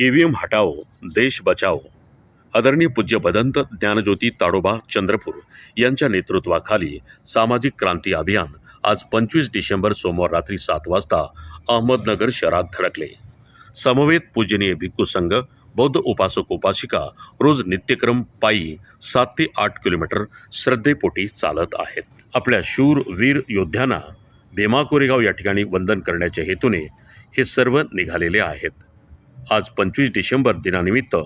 EVM हटाओ देश बचाओ. आदरणीय पूज्य भदंत ज्ञानज्योती ताडोबा चंद्रपूर यांच्या नेतृत्वाखाली सामाजिक क्रांती अभियान आज पंचवीस डिसेंबर सोमवार रात्री सात वाजता अहमदनगर शहरात धडकले. समवेत पूजनीय भिक्खू संघ बौद्ध उपासक उपासिका रोज नित्यक्रम पायी सात ते आठ किलोमीटर श्रद्धेपोटी चालत आहेत. आपल्या शूर वीर योद्ध्यांना भीमा कोरेगाव या ठिकाणी वंदन करण्याच्या हेतूने हे सर्व निघालेले आहेत. आज पंचवीस डिसेंबर दिनानिमित्त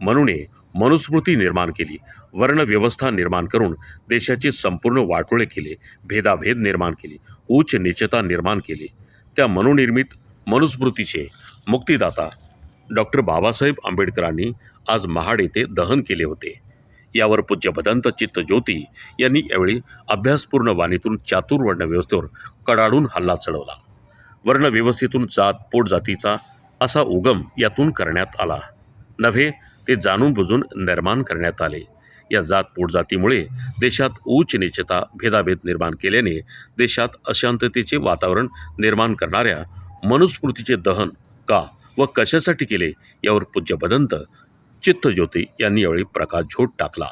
म्हणून मनुस्मृती निर्माण केली. वर्णव्यवस्था निर्माण करून देशाचे संपूर्ण वाटोळे केले भेदाभेद निर्माण केली उच्च निचता निर्माण केली. त्या मनुनिर्मित मनुस्मृतीचे मुक्तिदाता डॉक्टर बाबासाहेब आंबेडकरांनी आज महाड येथे दहन केले होते. यावर पूज्य भदंत चित्तज्योती यांनी यावेळी अभ्यासपूर्ण वाणीतून चातुर्वर्ण व्यवस्थेवर कडाडून हल्ला चढवला. वर्णव्यवस्थेतून जात पोट जातीचा असा उगम यातून करण्यात आला. नव्हे ते जाणून बुजून निर्माण करण्यात आले. या जात पोटजातीमुळे देशात उच्च नीचता भेदाभेद निर्माण केल्याने देशात अशांततेचे वातावरण निर्माण करणाऱ्या मनुस्मृतीचे दहन का व कशासाठी केले यावर पूज्य भदंत चित्तज्योती यांनी यावेळी प्रकाश झोट टाकला.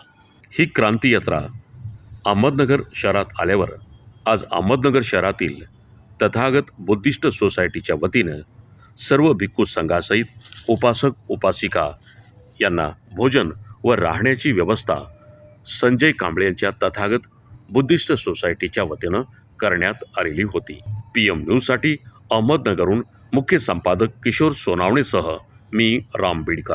ही क्रांती यात्रा अहमदनगर शहरात आल्यावर आज अहमदनगर शहरातील तथागत बुद्धिस्ट सोसायटीच्या वतीनं सर्व भिक्खू संघासहित उपासक उपासिका यांना भोजन व राहण्याची व्यवस्था संजय कांबळे यांच्या तथागत बुद्धिस्ट सोसायटीच्या वतीनं करण्यात आलेली होती. पी एम न्यूजसाठी अहमदनगरहून मुख्य संपादक किशोर सोनावणेसह मी राम बीडकर.